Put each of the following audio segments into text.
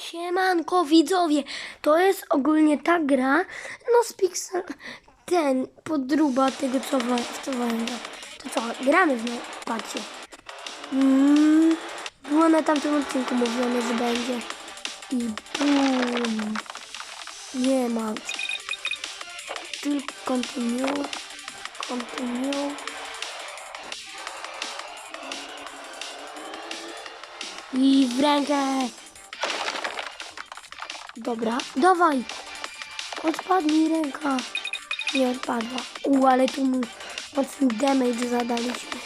Siemanko widzowie, to jest ogólnie ta gra, no z Pixel, ten podruba tego co wa- w co węga. To co, gramy w nią, patrzcie. Mm, było na tamtym odcinku mówione, że będzie. I bum. Nie ma. Tylko continue, continue. I w rękę. Dobra, dawaj. Odpadnij ręka. Nie odpadła. U, ale tu mu mocny damage zadaliśmy.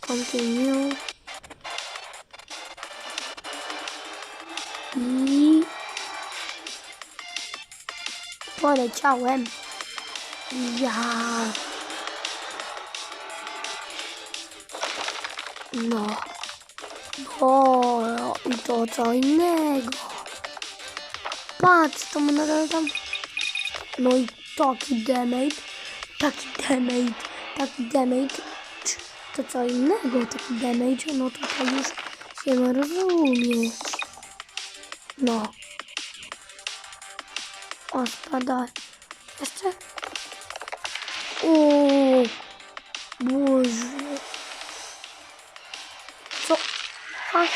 Continue. I... Poleciałem. Ja... No. O, i to co innego. Patrz, to mu nadal tam. No i taki damage. Taki damage. Taki damage. To co innego, taki damage. No to to już się rozumieć. No. O, spada. Jeszcze? O, Boże. Co? A.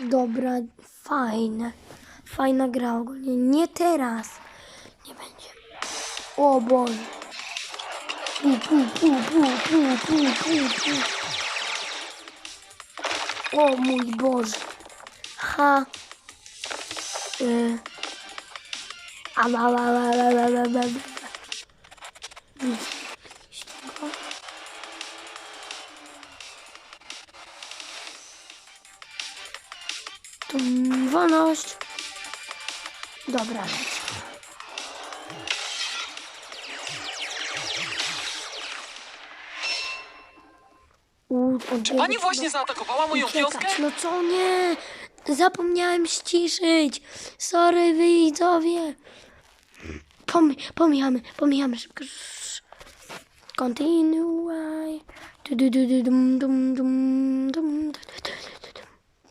Dobra, fajne. Fajna gra ogólnie. Nie teraz. Nie będzie. O Boże. Pu, pu, pu, pu, pu, pu, pu, pu. O mój Boże. Ha. Y. A la la la la la la la. Dobra, leć. U, Czy pani właśnie zaatakowała moją wioskę? No co nie? Zapomniałem ściszyć. Sorry, widzowie. Pom pomijamy, pomijamy szybko. Continuaj.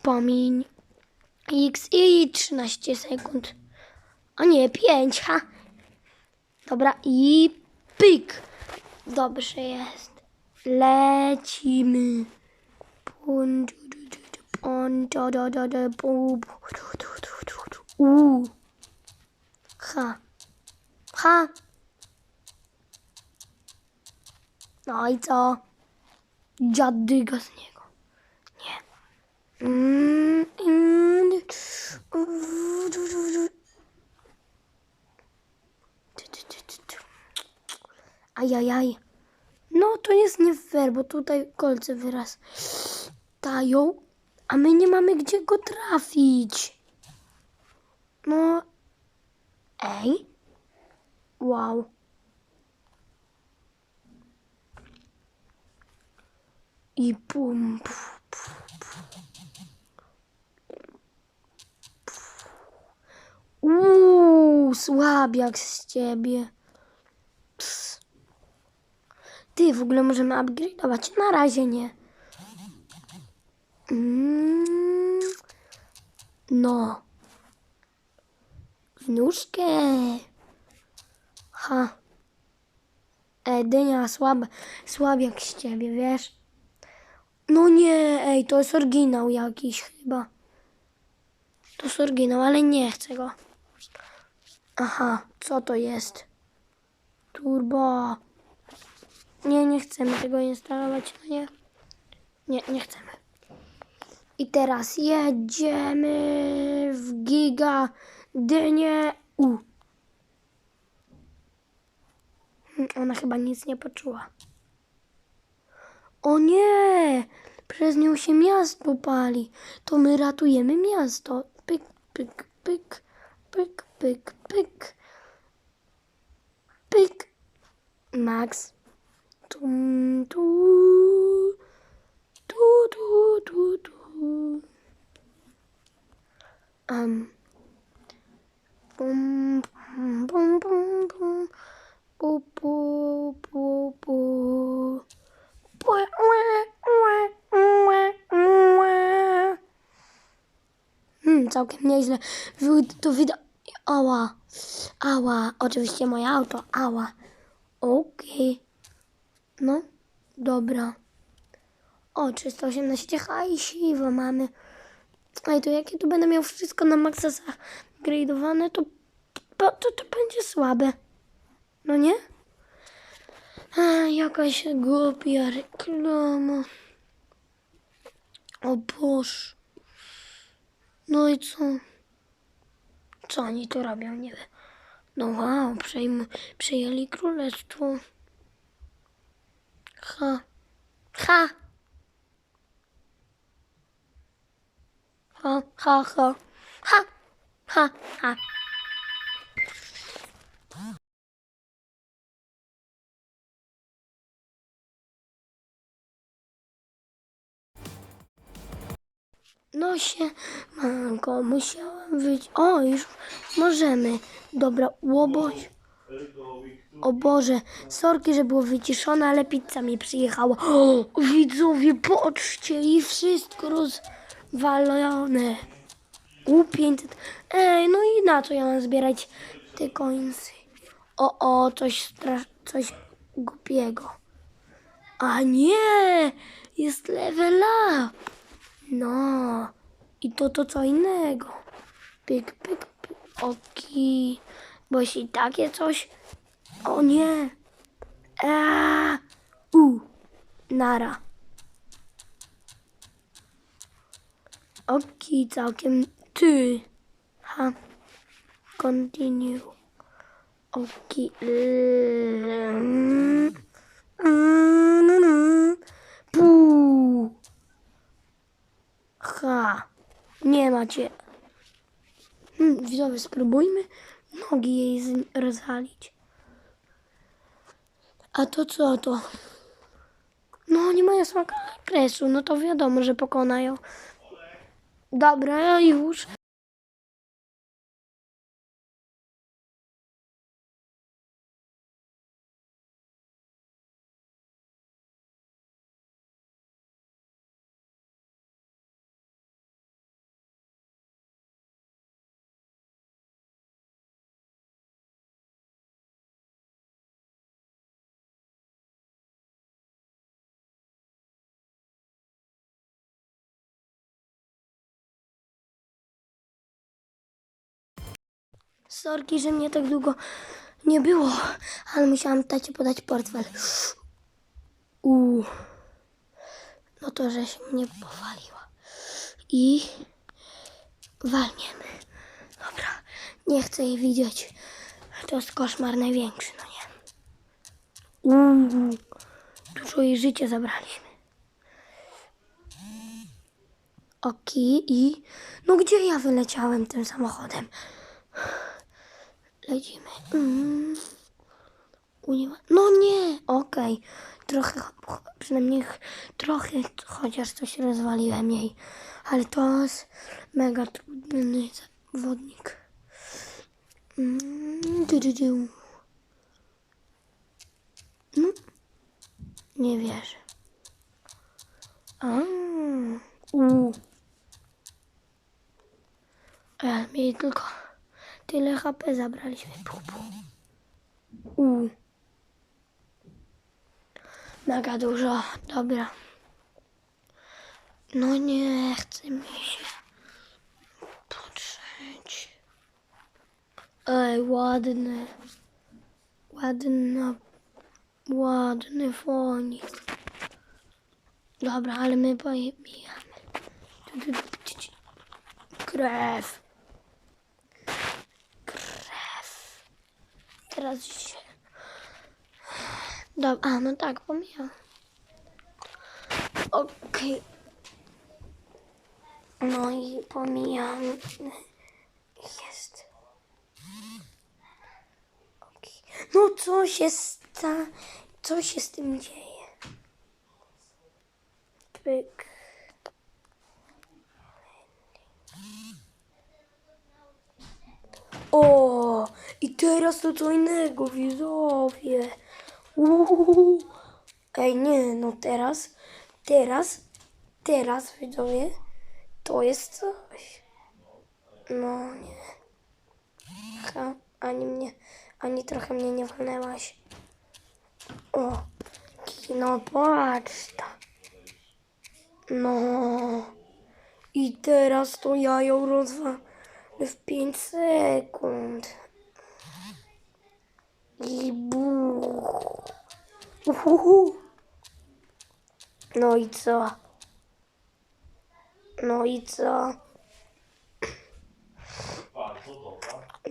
Pomiń. X i 13 sekund. A nie, 5, ha. Dobra, i pyk. Dobrze jest. Lecimy. U. Ha. Ha. No i co? Z niego. Nie. Mm, mm, u, du, du, du. Du, du, du, du, du. Ajajaj. No to jest nie fair, bo tutaj kolce wyrastają, a my nie mamy gdzie go trafić. No. Ej. Wow. I bum. puf. Puf. Uuu, słabiak z ciebie. Ty, w ogóle możemy upgrade'ować. Na razie nie. Mm. No. W nóżkę. Ha. Ej, dynia, słabe, słabiak z ciebie, wiesz? No nie, ej, to jest oryginał jakiś chyba. To jest oryginał, ale nie chcę go. Aha, co to jest? Turbo. Nie, nie chcemy tego instalować, no nie. Nie, nie chcemy. I teraz jedziemy w giga dynię U. Hm, Ona chyba nic nie poczuła. O nie! Przez nią się miasto pali. To my ratujemy miasto. Pyk, pyk, pyk, pyk, pyk, pyk. Pyk. Max. Tum, tu, tu, tu, tu, tu. Um. Bum, bum, bum, bum, bum. Bu, bu, bu, bu. Ue. Hmm, całkiem nieźle. To wyda... Ała. Ała. Oczywiście moje auto. Ała. Okej. No, dobra. O, 318 hajsiwo mamy. Ej, to jak ja tu będę miał wszystko na maksa zagradowane, to, to, to będzie słabe. No nie? A, jakaś głupia reklama. O Boż. No i co? Co oni tu robią? Nie wiem. No wow, przejm- przejęli królestwo. Ha. Ha. Ha, ha, ha. Ha. Ha, ha. No się, manko, musiałam wyjść. O, już możemy. Dobra, łoboś. O Boże, sorki, że było wyciszone, ale pizza mi przyjechała. O, widzowie, patrzcie, i wszystko rozwalone. U 500. Ej, no i na co ja mam zbierać te końcy? O, o, coś strasz... coś głupiego. A nie, jest level up. No, i to to co innego. Pyk, pyk, pyk. Oki. Bo jeśli takie coś. O nie. Eee. U. Nara. Oki, całkiem ty. Ha. Continue. Oki. Puu. Ha, nie macie. Hmm, widzowie, spróbujmy nogi jej rozwalić. A to co to? No, nie mają smaka kresu, no to wiadomo, że pokonają. Dobra, już. Sorki, że mnie tak długo nie było, ale musiałam tacie podać portfel. Uuu. No to, że się mnie powaliła. I walniemy. Dobra, nie chcę jej widzieć. To jest koszmar największy, no nie? Uuu. Dużo jej życia zabraliśmy. Oki i... No gdzie ja wyleciałem tym samochodem? Lecimy. Mm. No nie, okej. Trochę, ch- przynajmniej ch- trochę chociaż coś rozwaliłem jej. Ale to jest mega trudny zawodnik. Mm. No. Nie wierzę. A, u. Ale mieli tylko tyle HP zabraliśmy. U. Mega dużo. Dobra. No nie chce mi się patrzeć. Ej, ładny. Ładny. Ładny fonik. Dobra, ale my. Krew. Krew. Teraz się... Dobra, a no tak, pomijam. Okej. No i pomijam. Jest. Okej. No co się sta... Co się z tym dzieje? Pyk. O, i teraz to co innego, widzowie. Uuu. Ej, nie, no teraz, teraz, teraz, widzowie, to jest coś. No nie. Ha, ani mnie, ani trochę mnie nie walnęłaś. O, no patrz ta. No. I teraz to ja ją rozwalę w 5 sekund. I buch. Uhuhu. No i co? No i co?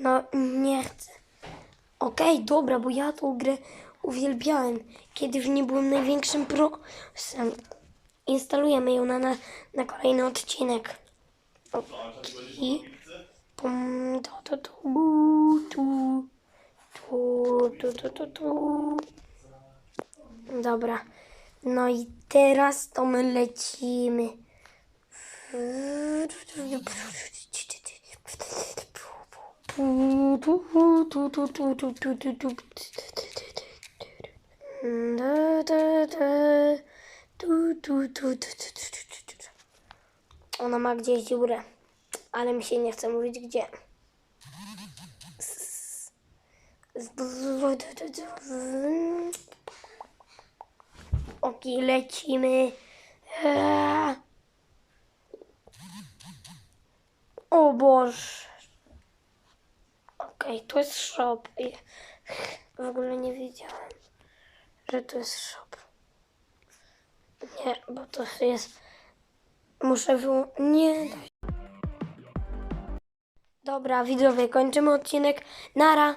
No nie chcę. Okej, dobra, bo ja tą grę uwielbiałem. Kiedy w niej byłem największym prosem. Instalujemy ją na, na, na kolejny odcinek. I pum, tu, tu, tu, tu, tu, tu, tu, tu, tu. Dobra. No i teraz to my lecimy. Ona ma gdzieś dziurę, ale mi się nie chce mówić gdzie. Oki, lecimy. O Boże. Okej, to jest shop. W ogóle nie wiedziałem, że to jest shop. Nie, bo to jest... Muszę wyłą... Nie. Dobra, widzowie, kończymy odcinek. Nara.